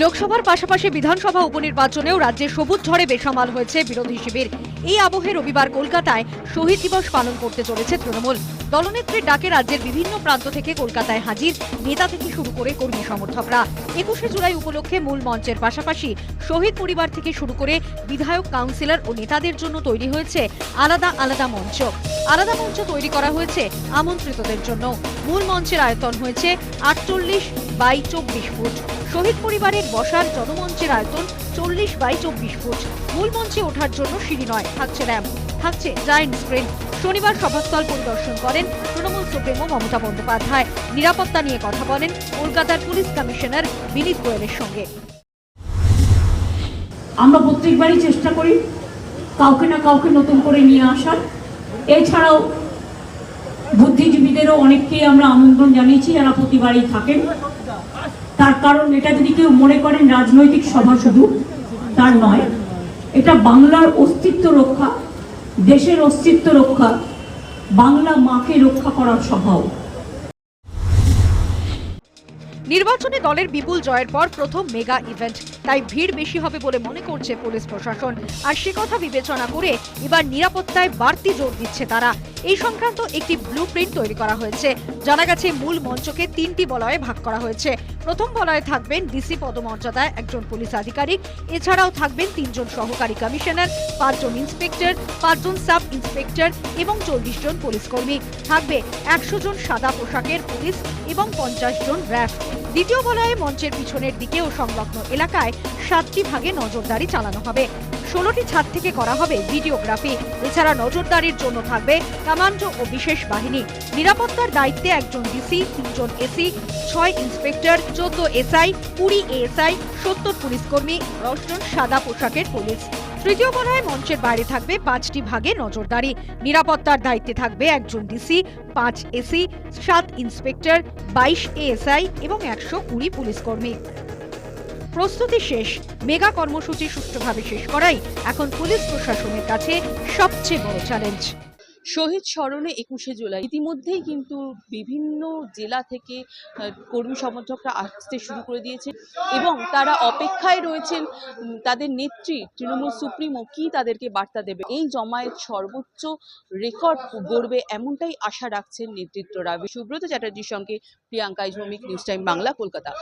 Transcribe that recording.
লোকসভার পাশাপাশি বিধানসভা উপনির্বাচনেও রাজ্যে সবুজ ঝড়ে বেসামাল হয়েছে বিরোধী শিবির। এই আবহে রবিবার কলকাতায় শহীদ দিবস পালন করতে চলেছে তৃণমূল। দলনেত্রীর ডাকে রাজ্যের বিভিন্ন প্রান্ত থেকে কলকাতায় হাজির, নেতা থেকে শুরু করে কর্মী সমর্থকরা। একুশে জুলাই উপলক্ষে মূল মঞ্চের পাশাপাশি শহীদ পরিবার থেকে শুরু করে বিধায়ক, কাউন্সিলর ও নেতাদের জন্য তৈরি হয়েছে আলাদা আলাদা মঞ্চ। আলাদা মঞ্চ তৈরি করা হয়েছে আমন্ত্রিতদের জন্য। মূল মঞ্চের আয়তন হয়েছে আটচল্লিশ বাই চব্বিশ ফুট। শহীদ পরিবারের বসার জনমঞ্চের আয়তন চল্লিশ বাই চব্বিশ ফুট। মূল মঞ্চে ওঠার জন্য সিঁড়ি নয়, থাকছে র্যাম্প থাকছে জায়েন্ট স্ক্রিন শনিবার সভাস্থল পরিদর্শন করেন তৃণমূল সুপ্রিমো মমতা বন্দ্যোপাধ্যায়। নিরাপত্তা নিয়ে কথা বলেন কলকাতার পুলিশ কমিশনার বিনীত গোয়েলের সঙ্গে। আমরা প্রত্যেকবারই চেষ্টা করি কাউকে না কাউকে নতুন করে নিয়ে আসার। এছাড়াও বুদ্ধিজীবীদেরও অনেককেই আমরা আমন্ত্রণ জানিয়েছি, যারা প্রতিবারই থাকেন। তার কারণ এটা যদি কেউ মনে করেন রাজনৈতিক সভা শুধু, তার নয়, এটা বাংলার অস্তিত্ব রক্ষা, দেশের অস্তিত্ব রক্ষা, বাংলা মাকে রক্ষা করার সভাও। নির্বাচনে দলের বিপুল জয়ের পর প্রথম মেগা ইভেন্ট। তাই ভিড় বেশি হবে বলে মনে করছে পুলিশ প্রশাসন। আর সে কথা বিবেচনা করে এবার নিরাপত্তায় বাড়তি জোর দিচ্ছে তারা। এই সংক্রান্ত একটি ব্লু তৈরি করা হয়েছে। জানা গেছে, মূল মঞ্চকে তিনটি বলয়ে ভাগ করা হয়েছে। প্রথম বলয়ে থাকবেন ডিসি পদমর্যাদায় একজন পুলিশ আধিকারিক। এছাড়াও থাকবেন তিনজন সহকারী কমিশনার, পাঁচজন ইন্সপেক্টর, পাঁচজন সাব ইন্সপেক্টর এবং চল্লিশ জন পুলিশ কর্মী। থাকবে একশো জন সাদা পোশাকের পুলিশ এবং পঞ্চাশ জন র্যাফ। দ্বিতীয় বলয়ে মঞ্চের পিছনের দিকে ও সংলগ্ন এলাকায় সাতটি ভাগে নজরদারি চালানো হবে। ষোলোটি ছাদ থেকে করা হবে ভিডিওগ্রাফি। এছাড়া নজরদারির জন্য থাকবে কামান্ডো ও বিশেষ বাহিনী। নিরাপত্তার দায়িত্বে একজন ডিসি, তিনজন এসি, ছয় ইন্সপেক্টর, চোদ্দ এসআই, কুড়ি এএসআই, সত্তর পুলিশ কর্মী, দশজন সাদা পোশাকের পুলিশ। তৃতীয় বলয়ে মঞ্চের বাইরে থাকবে পাঁচটি ভাগে নজরদারি। নিরাপত্তার দায়িত্বে থাকবে একজন ডিসি, পাঁচ এসি, সাত ইন্সপেক্টর, বাইশ এএসআই এবং একশো কুড়ি পুলিশ কর্মী। প্রস্তুতি শেষ। মেগা কর্মসূচি সুষ্ঠুভাবে শেষ করাই এখন পুলিশ প্রশাসনের কাছে সবচেয়ে বড় চ্যালেঞ্জ শহীদ স্মরণে একুশে জুলাই। ইতিমধ্যেই কিন্তু বিভিন্ন জেলা থেকে কর্মী সমর্থকরা আসতে শুরু করে দিয়েছে এবং তারা অপেক্ষায় রয়েছেন তাদের নেত্রী তৃণমূল সুপ্রিমো কি তাদেরকে বার্তা দেবে? এই জমায়েত সর্বোচ্চ রেকর্ড গড়বে এমনটাই আশা রাখছেন নেতৃত্বরা। সুব্রত চ্যাটার্জির সঙ্গে প্রিয়াঙ্কা ইসমিক নিউজ টাইম বাংলা, কলকাতা।